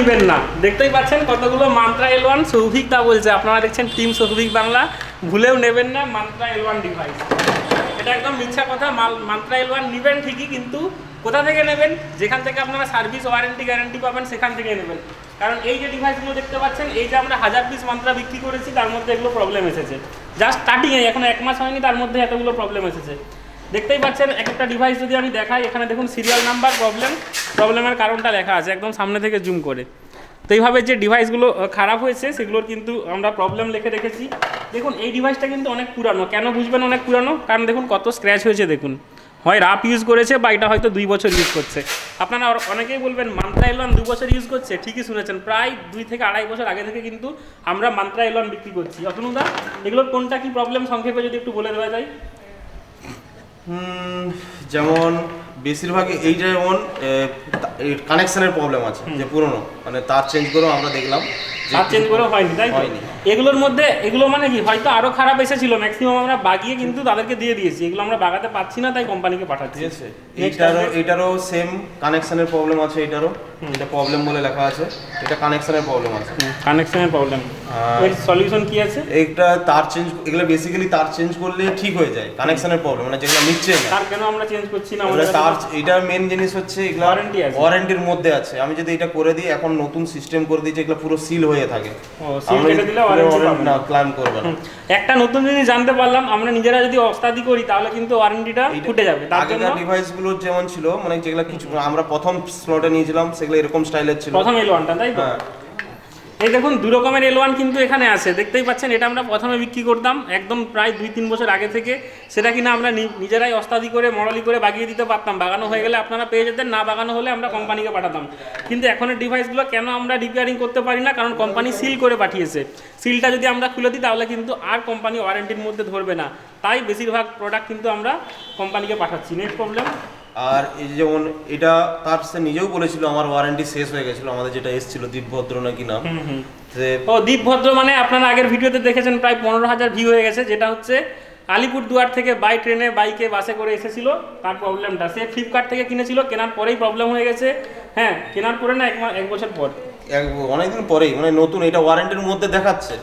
নিবেন না। দেখতেই পাচ্ছেন কতগুলো মান্ত্রা এল ওয়ান সৌভিক দা বলছে। আপনারা দেখছেন টিম সৌভিক বাংলা। ভুলেও নেবেন না মান্ত্রা এল ওয়ান ডিভাইস এটা একদম মিথ্যা কথা। মাল- মান্ত্রা এল ওয়ান নেবেন ঠিকই, কিন্তু কোথা থেকে নেবেন? যেখান থেকে আপনারা সার্ভিস ওয়ারেন্টি গ্যারান্টি পাবেন, সেখান থেকে নেবেন। কারণ এই যে ডিভাইসগুলো দেখতে পাচ্ছেন, এই যে আমরা হাজার পিস মান্ত্রা বিক্রি করেছি, তার মধ্যে এগুলো প্রবলেম এসেছে। জাস্ট স্টার্টিংয়ে এখন এক মাস হয়নি, তার মধ্যে এতগুলো প্রবলেম এসেছে। দেখতেই পাচ্ছেন, এক একটা ডিভাইস যদি আমি দেখাই, এখানে দেখুন সিরিয়াল নাম্বার প্রবলেম প্রবলেমের কারণটা লেখা আছে, একদম সামনে থেকে জুম করে। তো এইভাবে যে ডিভাইসগুলো খারাপ হয়েছে, সেগুলোর কিন্তু আমরা প্রবলেম লিখে রেখেছি। দেখুন, এই ডিভাইসটা কিন্তু অনেক পুরানো। কেন বুঝবেন অনেক পুরানো? কারণ দেখুন, কত স্ক্র্যাচ হয়েছে, দেখুন। হয় রাপ ইউজ করেছে, বা এটা হয়তো দুই বছর ইউজ করছে। আপনারা অনেকেই বলবেন মান্ত্রা এলন দু বছর ইউজ করছে? ঠিকই শুনেছেন। প্রায় দুই থেকে আড়াই বছর আগে থেকে কিন্তু আমরা মান্ত্রা এলন বিক্রি করছি। অতনুদা, এগুলোর কোনটা কি প্রবলেম সংক্ষেপে যদি একটু বলে দেওয়া যায়। যেমন বেশিরভাগই এই যেমন কানেকশানের প্রবলেম আছে, যে পুরনো মানে তার চেঞ্জ করেও আমরা দেখলাম। যে চেঞ্জ করেও হয়নি তাই তো। এগুলোর মধ্যে এগুলো মানে কি হয়তো আরও খারাপ এসেছিল ম্যাক্সিমাম আমরা বাগিয়ে কিন্তু তাদেরকে দিয়ে দিয়েছি এগুলো আমরা বাগাতে পারছি না তাই কোম্পানিকে পাঠাচ্ছি। এটারও। এটারও সেম কানেকশনের প্রবলেম আছে এটারও এটা প্রবলেম বলে লেখা আছে। এটা কানেকশনের প্রবলেম আছে। কানেকশনের প্রবলেম এর সলিউশন কি আছে? এইটা তার চেঞ্জ এগুলো বেসিক্যালি তার চেঞ্জ করলে ঠিক হয়ে যায় কানেকশনের প্রবলেম মানে যেগুলো নিচ্ছে না। তার কেন আমরা চেঞ্জ করছি না? এগুলো আমাদের তার এটা মেন জিনিস হচ্ছে এগুলো Warranty আছে। ওয়ারেন্টির মধ্যে আছে। আমি যদি এটা করে দিই এখন নতুন সিস্টেম করে দিই যেগুলো পুরো সিল হয়ে থাকে। ও, আমরা কেটে যদি দিলে পুরো warranty warranty পাবো না। না। করবে না। একটা নতুন জিনিস জানতে পারলাম আমরা নিজেরা যদি অস্তাদি করি তাহলে কিন্তু ওয়ারেন্টিটা ফুটে যাবে। তার জন্য ডিভাইসগুলো যেমন ছিল মানে যেগুলো কিছু আমরা প্রথম স্লটে নিয়েছিলাম সেগুলো এরকম স্টাইলের ছিল। প্রথম এল ওয়ানটা তাই তো? হ্যাঁ। এই দেখুন, দু রকমের এল ওয়ান কিন্তু এখানে আছে। দেখতেই পাচ্ছেন, এটা আমরা প্রথমে বিক্রি করতাম, একদম প্রায় দুই তিন বছর আগে থেকে। সেটা কিনা আমরা নিজেরাই অস্তাদি করে মডেলি করে বাগিয়ে দিতে পারতাম। বাগানো হয়ে গেলে আপনারা পেয়ে যেতেন, না বাগানো হলে আমরা কোম্পানিকে পাঠাতাম। কিন্তু এখনের ডিভাইসগুলো কেন আমরা রিপেয়ারিং করতে পারি না? কারণ কোম্পানি সিল করে পাঠিয়েছে। সিলটা যদি আমরা খুলে দিই, তাহলে কিন্তু আর কোম্পানি ওয়ারেন্টির মধ্যে ধরবে না। তাই বেশিরভাগ প্রোডাক্ট কিন্তু আমরা কোম্পানিকে পাঠাচ্ছি। নেক্সট প্রবলেম আর এই যে যেমন এটা তার সে নিজেও বলেছিল আমার ওয়ারেন্টি শেষ হয়ে গেছিল আমাদের যেটা এসেছিল দীপভদ্র নাকি নাম। ও দীপভদ্র মানে আপনারা আগের ভিডিওতে দেখেছেন প্রায় পনেরো হাজার ভিউ হয়ে গেছে যেটা হচ্ছে আলিপুরদুয়ার থেকে বাই ট্রেনে বাইকে বাসে করে এসেছিল তার প্রবলেমটা সে ফ্লিপকার্ট থেকে কিনেছিল কেনার পরেই প্রবলেম হয়ে গেছে। হ্যাঁ কেনার পরে না এক বছর পর। এক- অনেকদিন পরেই মানে নতুন এটা ওয়ারেন্টির মধ্যে দেখাচ্ছে।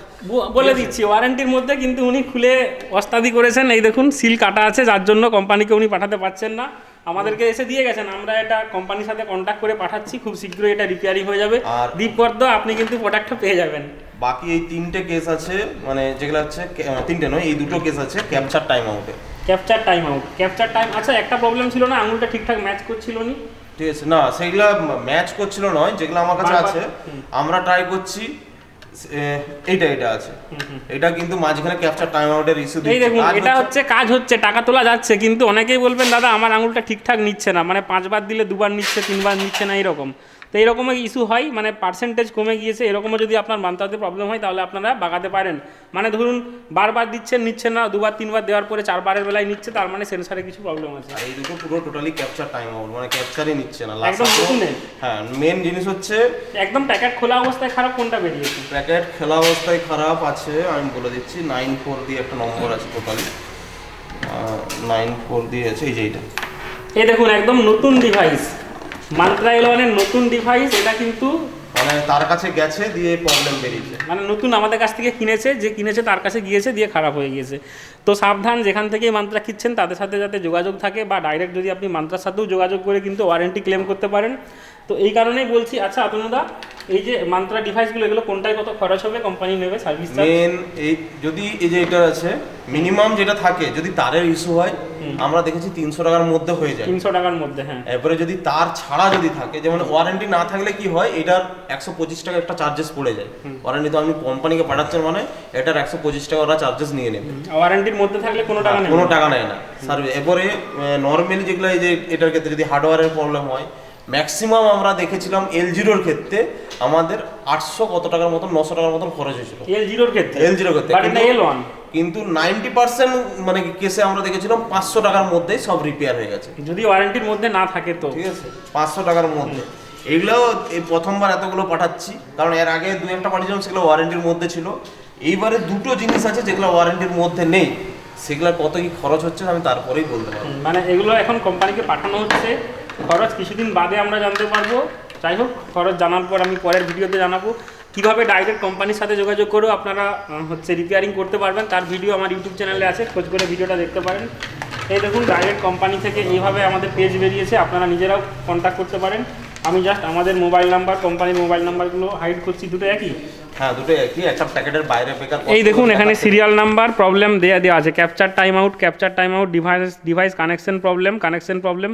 বলে দিচ্ছি ওয়ারেন্টির মধ্যে কিন্তু উনি খুলে অস্তাদি করেছেন এই দেখুন সিল কাটা আছে যার জন্য কোম্পানিকে উনি পাঠাতে পারছেন না। আমাদেরকে এসে দিয়ে গেছেন। আমরা এটা কোম্পানির সাথে কন্ট্যাক্ট করে পাঠাচ্ছি খুব শীঘ্রই এটা রিপেয়ারিং হয়ে যাবে। আর- দীপবর্ধ আপনি কিন্তু প্রোডাক্টটা পেয়ে যাবেন। বাকি এই তিনটে কেস আছে মানে যেগুলো হচ্ছে তিনটে নয় এই দুটো কেস আছে ক্যাপচার টাইম আউটে capture time out capture time আচ্ছা একটা প্রবলেম ছিল না আঙুলটা ঠিকঠাক ম্যাচ করছিল নি? ঠিক আছে না সেইগুলা ম্যাচ করছিল নয় যেগুলো আমার কাছে আছে। আমরা ট্রাই করছি এ, এইটা এটা আছে। এটা কিন্তু মাঝখানে ক্যাপচার টাইম আউটের ইস্যু এই দেখুন এটা হচ্ছে কাজ হচ্ছে টাকা তোলা যাচ্ছে কিন্তু অনেকেই বলবেন দাদা আমার আঙুলটা ঠিকঠাক নিচ্ছে না। মানে পাঁচবার দিলে দুবার নিচ্ছে তিনবার নিচ্ছে না এরকম তো এরকমের ইস্যু হয় মানে পার্সেন্টেজ কমে গিয়েছে এরকমও যদি আপনার মান্তাতে প্রবলেম হয় তাহলে আপনারা বাগাতে পারেন। মানে ধরুন বারবার দিচ্ছেন নিচ্ছে না দুবার তিনবার দেওয়ার পরে চারবারের বেলায় নিচ্ছে তার মানে সেন্সারে কিছু প্রবলেম আছে। এই দুটো পুরো টোটালি ক্যাপচার টাইম আউট মানে ক্যাপচারই নিচ্ছে না। একদম হ্যাঁ মেন জিনিস হচ্ছে একদম প্যাকেট খোলা অবস্থায় খারাপ কোনটা বেরিয়েছে? প্যাকেট খেলা অবস্থায় খারাপ আছে আমি বলে দিচ্ছি নাইন ফোর দিয়ে একটা নম্বর আছে টোটালি নাইন ফোর দিয়ে আছে এই যে এইটা। এই দেখুন একদম নতুন ডিভাইস মান্ত্রা এলেভেনের নতুন ডিভাইস এটা কিন্তু মানে তার কাছে গেছে দিয়ে প্রবলেম বেরিয়েছে। মানে নতুন আমাদের কাছ থেকে কিনেছে যে কিনেছে তার কাছে গিয়েছে দিয়ে খারাপ হয়ে গিয়েছে। তো সাবধান যেখান থেকে মান্ত্রা কিনছেন তাদের সাথে যাতে যোগাযোগ থাকে বা ডাইরেক্ট যদি আপনি মান্ত্রার সাথেও যোগাযোগ করে কিন্তু ওয়ারেন্টি ক্লেম করতে পারেন। তো এই কারণেই বলছি আচ্ছা আতনুদা এই যে মান্ত্রা ডিভাইসগুলো এগুলো কোনটায় কত খরচ হবে? কোম্পানি নেবে সার্ভিস চার্জ মেন এই যদি এই যে এটা আছে মিনিমাম যেটা থাকে যদি তারের ইস্যু হয় আমরা দেখেছি তিনশো টাকার মধ্যে হয়ে যায়। তিনশো টাকার মধ্যে হ্যাঁ। এরপরে যদি তার ছাড়া যদি থাকে যেমন ওয়ারেন্টি না থাকলে কি হয় এটার একশো পঁচিশ টাকা একটা চার্জেস পড়ে যায়। ওয়ারেন্টি তো আপনি কোম্পানিকে পাঠাচ্ছেন মানে এটার একশো পঁচিশ টাকা ওরা চার্জেস নিয়ে নেবে। ওয়ারেন্টির মধ্যে থাকলে কোনো টাকা নেই কোনো টাকা নেয় না। সার্ভিস এরপরে নর্মালি যেগুলো এই যে এটার ক্ষেত্রে যদি হার্ডওয়্যারের প্রবলেম হয় ম্যাক্সিমাম আমরা দেখেছিলাম এল জিরোর ক্ষেত্রে আমাদের আটশো কত টাকার মতন নশো টাকার মতন খরচ হয়েছিল। এল জিরোর ক্ষেত্রে। এল জিরো ক্ষেত্রে কিন্তু- এল ওয়ান কিন্তু নাইনটি পার্সেন্ট মানে কেসে আমরা দেখেছিলাম পাঁচশো টাকার মধ্যেই সব রিপেয়ার হয়ে গেছে। যদি ওয়ারেন্টির মধ্যে না থাকে তো। ঠিক আছে পাঁচশো টাকার মধ্যে। এগুলো এই প্রথমবার এতগুলো পাঠাচ্ছি কারণ এর আগে দু একটা পাঠিয়েছিলাম সেগুলো ওয়ারেন্টির মধ্যে ছিল। এইবারে দুটো জিনিস আছে যেগুলো ওয়ারেন্টির মধ্যে নেই। সেগুলো কত কি খরচ হচ্ছে আমি তারপরেই বলতে পারব। মানে এগুলো এখন কোম্পানিকে পাঠানো হচ্ছে। খরচ কিছুদিন বাদে আমরা জানতে পারব। যাই হোক খরচ জানার পর আমি পরের ভিডিওতে জানাব। কীভাবে ডাইরেক্ট কোম্পানির সাথে যোগাযোগ করেও আপনারা হচ্ছে রিপেয়ারিং করতে পারবেন। তার ভিডিও আমার ইউটিউব চ্যানেলে আছে খোঁজ করে ভিডিওটা দেখতে পারেন। এই দেখুন ডাইরেক্ট কোম্পানি থেকে এইভাবে আমাদের পেজ বেরিয়েছে আপনারা নিজেরাও কন্ট্যাক্ট করতে পারেন। আমি জাস্ট আমাদের মোবাইল নাম্বার কোম্পানির মোবাইল নাম্বারগুলো হাইড করছি দুটো একই? হ্যাঁ দুটো একই একটা প্যাকেটের বাইরে এই দেখুন এখানে সিরিয়াল নাম্বার প্রবলেম দেয়া দেওয়া আছে। Capture time out capture time out device device connection problem connection problem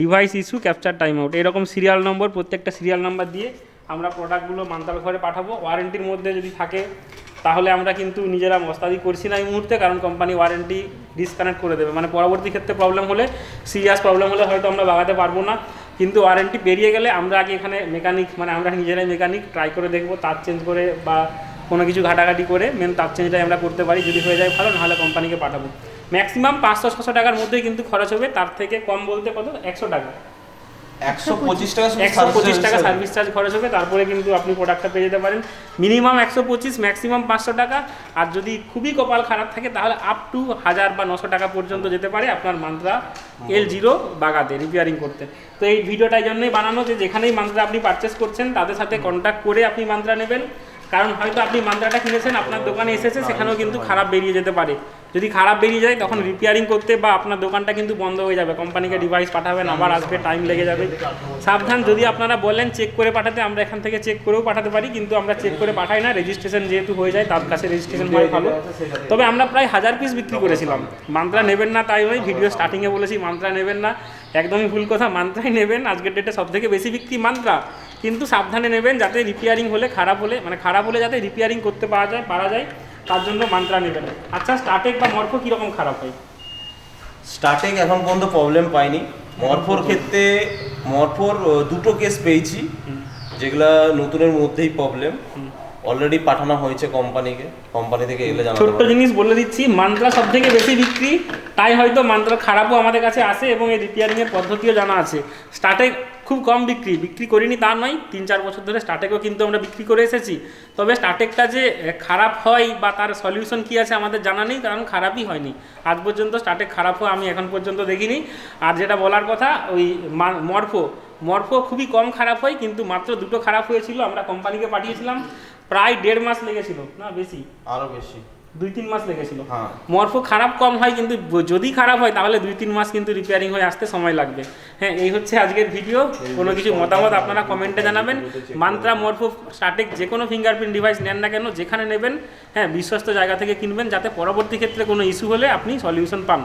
device issue capture time out এরকম সিরিয়াল নম্বর প্রত্যেকটা সিরিয়াল নাম্বার দিয়ে আমরা প্রোডাক্টগুলো মান্তাল ঘরে পাঠাবো। ওয়ারেন্টির মধ্যে যদি থাকে, তাহলে আমরা কিন্তু নিজেরা মস্তাদি করছি না এই মুহূর্তে, কারণ কোম্পানি ওয়ারেন্টি ডিসকানেক্ট করে দেবে। মানে পরবর্তী ক্ষেত্রে প্রবলেম হলে সিরিয়াস প্রবলেম হলে হয়তো আমরা বাগাতে পারব না। কিন্তু ওয়ারেন্টি পেরিয়ে গেলে আমরা আগে এখানে মেকানিক মানে আমরা নিজেরাই মেকানিক ট্রাই করে দেখব, তার চেঞ্জ করে বা কোনো কিছু ঘাটাঘাটি করে মেন তার চেঞ্জটাই আমরা করতে পারি। যদি হয়ে যায় ভালো, নাহলে কোম্পানিকে পাঠাবো। ম্যাক্সিমাম পাঁচশো ছশো টাকার মধ্যেই কিন্তু খরচ হবে তার থেকে কম বলতে কত? একশো টাকা। একশো পঁচিশ টাকা একশো পঁচিশ টাকা সার্ভিস চার্জ খরচ হবে তারপরে কিন্তু আপনি প্রোডাক্টটা পেয়ে যেতে পারেন। মিনিমাম একশো পঁচিশ ম্যাক্সিমাম পাঁচশো টাকা। আর যদি খুবই কপাল খারাপ থাকে তাহলে আপ টু হাজার বা নশো টাকা পর্যন্ত যেতে পারে আপনার মান্ত্রা এল জিরো বাগাতে রিপেয়ারিং করতে। তো এই ভিডিওটার জন্যই বানানো যে যেখানেই মান্ত্রা আপনি পারচেস করছেন তাদের সাথে কন্ট্যাক্ট করে আপনি মান্ত্রা নেবেন। কারণ হয়তো আপনি মান্ত্রাটা কিনেছেন আপনার দোকানে এসেছে সেখানেও কিন্তু খারাপ বেরিয়ে যেতে পারে। যদি খারাপ বেরিয়ে যায়, তখন রিপেয়ারিং করতে বা আপনার দোকানটা কিন্তু বন্ধ হয়ে যাবে। কোম্পানিকে ডিভাইস পাঠাবেন, আবার আসবে টাইম লেগে যাবে। সাবধান, যদি আপনারা বলেন চেক করে পাঠাতে, আমরা এখান থেকে চেক করেও পাঠাতে পারি, কিন্তু আমরা চেক করে পাঠাই না। রেজিস্ট্রেশন যেহেতু হয়ে যায়, তার কাছে রেজিস্ট্রেশন হয় ভালো। তবে আমরা প্রায় হাজার পিস বিক্রি করেছিলাম। মান্ত্রা নেবেন না তাই নয় ভিডিও স্টার্টিংয়ে বলেছি, মান্ত্রা নেবেন না। একদমই ভুল কথা, মান্ত্রাই নেবেন। আজকের ডেটে সব থেকে বেশি বিক্রি মান্ত্রা। কিন্তু সাবধানে নেবেন, যাতে রিপেয়ারিং হলে, খারাপ হলে মানে খারাপ হলে যাতে রিপেয়ারিং করতে পারা যায় পারা যায়। তার জন্য মান্ত্রা নেবেন। আচ্ছা স্টার্টেক বা মর্ফো কীরকম খারাপ হয়? স্টার্টেক এখন পর্যন্ত প্রবলেম পাইনি। মরফোর ক্ষেত্রে মরফোর দুটো কেস পেয়েছি যেগুলা নতুনের মধ্যেই প্রবলেম অলরেডি পাঠানো হয়েছে কোম্পানিকে কোম্পানি থেকে এলে জানাতে ছোট্ট জিনিস বলে দিচ্ছি মান্ত্রা সব থেকে বেশি বিক্রি তাই হয়তো মান্ত্রা খারাপও আমাদের কাছে আসে এবং এই রিপেয়ারিংয়ের পদ্ধতিও জানা আছে। স্টার্টে খুব কম বিক্রি বিক্রি করিনি তা নয় তিন চার বছর ধরে স্টার্টেকও কিন্তু আমরা বিক্রি করে এসেছি। তবে স্টার্টেকটা যে খারাপ হয় বা তার সলিউশন কী আছে আমাদের জানা নেই কারণ খারাপই হয়নি। আজ পর্যন্ত স্টার্টেক খারাপ হয় আমি এখন পর্যন্ত দেখিনি। আর যেটা বলার কথা ওই মরফো মরফো খুবই কম খারাপ হয় কিন্তু মাত্র দুটো খারাপ হয়েছিল আমরা কোম্পানিকে পাঠিয়েছিলাম। প্রায় দেড় মাস লেগেছিল না বেশি? আরও বেশি। দুই তিন মাস লেগেছিল। হ্যাঁ। মরফো খারাপ কম হয় কিন্তু যদি খারাপ হয় তাহলে দুই তিন মাস কিন্তু রিপেয়ারিং হয়ে আসতে সময় লাগবে। হ্যাঁ এই হচ্ছে আজকের ভিডিও কোনো কিছু মতামত আপনারা কমেন্টে জানাবেন। মান্ত্রা মরফো স্টার্টেক যে কোনো ফিঙ্গারপ্রিন্ট ডিভাইস নেন না কেন যেখানে নেবেন হ্যাঁ বিশ্বস্ত জায়গা থেকে কিনবেন যাতে পরবর্তী ক্ষেত্রে কোনো ইস্যু হলে আপনি সলিউশন পান।